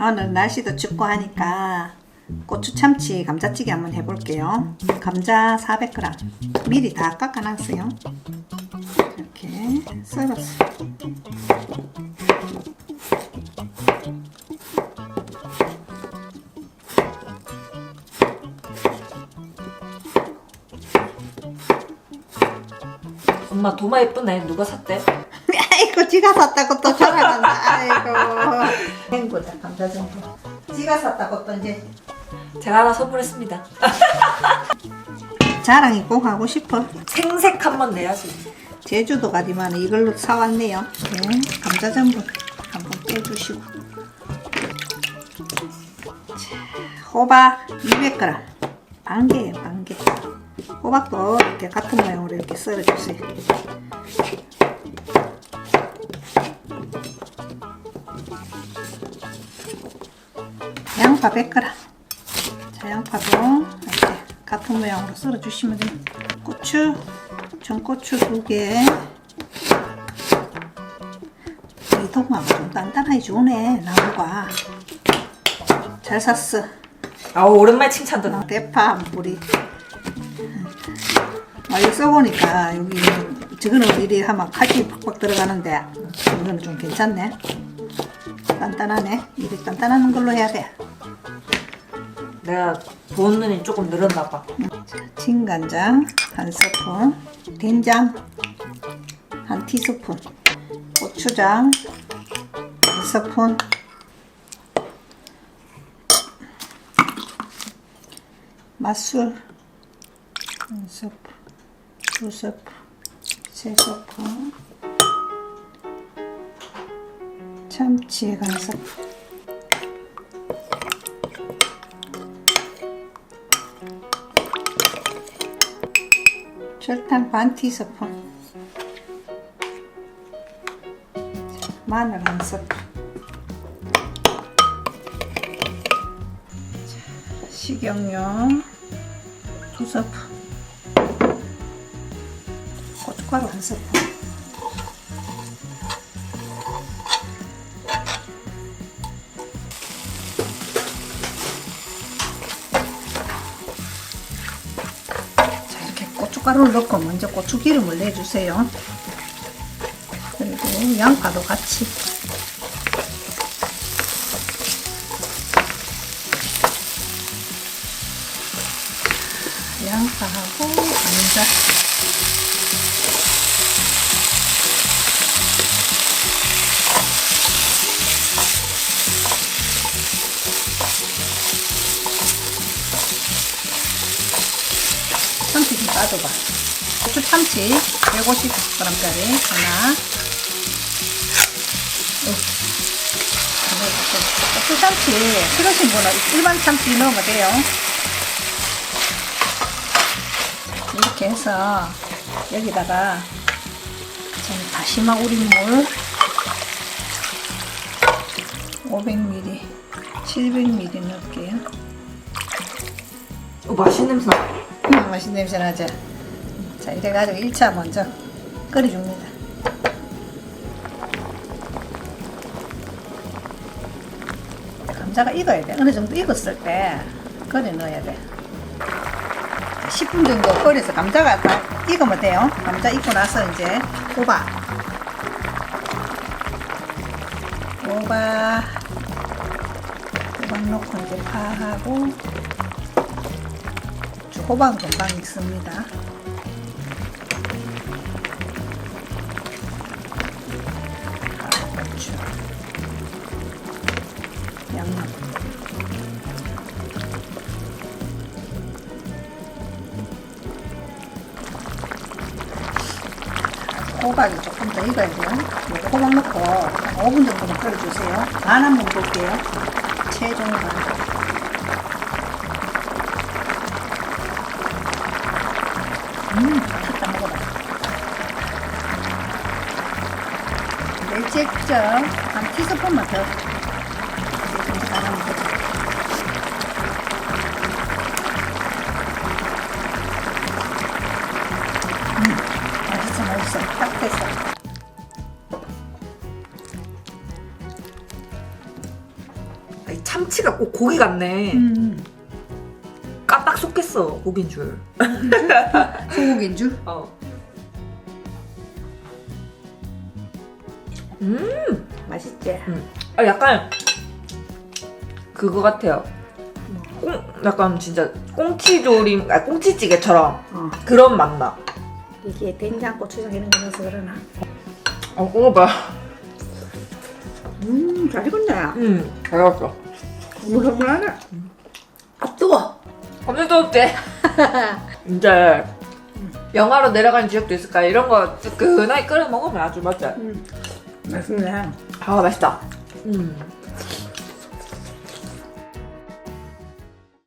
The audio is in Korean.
오늘 날씨도 춥고 하니까 고추 참치 감자찌개 한번 해볼게요. 감자 400g 미리 다 깎아놨어요. 이렇게 썰었어. 엄마 도마 예쁘네. 누가 샀대? 아이고 지가 샀다고 또 자랑한다. 아이고 행보다 감자 정도. 지가 샀다고 또 이제 제가 하나 선물했습니다. 자랑이 꼭 하고 싶어. 생색 한번 내야지. 제주도 가디만 이걸로 사왔네요. 네, 감자 전분 한번 빼주시고. 자, 호박 200g. 반개예요, 반개. 호박도 이렇게 같은 모양으로 이렇게 썰어주세요. 양파 100g. 자, 양파도 이렇게 같은 모양으로 썰어주시면 돼요. 고추, 전고추 2개. 이 동화가 좀 단단하게 좋네, 나무가. 잘 샀어. 아우 오랜만에 칭찬 듣네. 대파 한 뿌리. 아, 이거 써보니까 여기 저거는 이리 하면 칼이 팍팍 들어가는데 이거는 좀 괜찮네. 단단하네. 이리 단단한 걸로 해야 돼. 내가 본 눈이 조금 늘었나 봐. 진간장 한 스푼, 된장 한 티스푼, 고추장 한 스푼, 맛술 한 스푼, 두 스푼, 세 스푼, 참치 한 스푼. 설탕 반 티스푼. 마늘 한 스푼. 자, 식용유 두 스푼. 고춧가루 한 스푼 고춧가루를 넣고 먼저 고추기름을 내주세요. 그리고 양파도 같이. 양파하고 감자 따줘봐. 고추 참치 150g짜리 하나. 어. 고추 참치 싫으신 분은 일반 참치 넣으면 돼요. 이렇게 해서 여기다가 좀 다시마 우린 물 500ml, 700ml 넣을게요. 어, 맛있는 냄새 맛있는 냄새 나죠? 자, 이래가지고 1차 먼저 끓여줍니다. 감자가 익어야 돼. 어느 정도 익었을 때 끓여 넣어야 돼. 10분 정도 끓여서 감자가 다 익으면 돼요. 감자 익고 나서 이제 호박. 호박. 호박 넣고 이제 파하고 호박 금방 익습니다. 고추, 양념. 호박이 조금 더 익어야 돼요. 요거 호박 넣고 한 5분 정도만 끓여주세요. 간 한번 볼게요. 최종 간. 액젓 한 티스푼만 더. 이렇게 잘하면 되죠. 음, 맛있어, 맛있어. 딱 됐어. 참치가 꼭 고기 같네. 음. 깜빡 속겠어 고기인 줄. 소고기인 줄. 어. 음, 맛있지. 아 약간 그거 같아요. 꽁, 약간 진짜 꽁치조림, 아 꽁치찌개처럼 어. 그런 맛 나. 이게 된장, 고추장 이런 거 넣어서 그러나. 어, 그거 봐. 음, 잘 익었네. 음, 잘 익었어. 물렁물렁하네. 아, 뜨거. 엄청 뜨겁지? 이제 영하로 내려가는 지역도 있을까? 이런 거 뜨끈하게 끓여 먹으면 아주 맛있지? 음. 맛있네. 아, 맛있다. 음.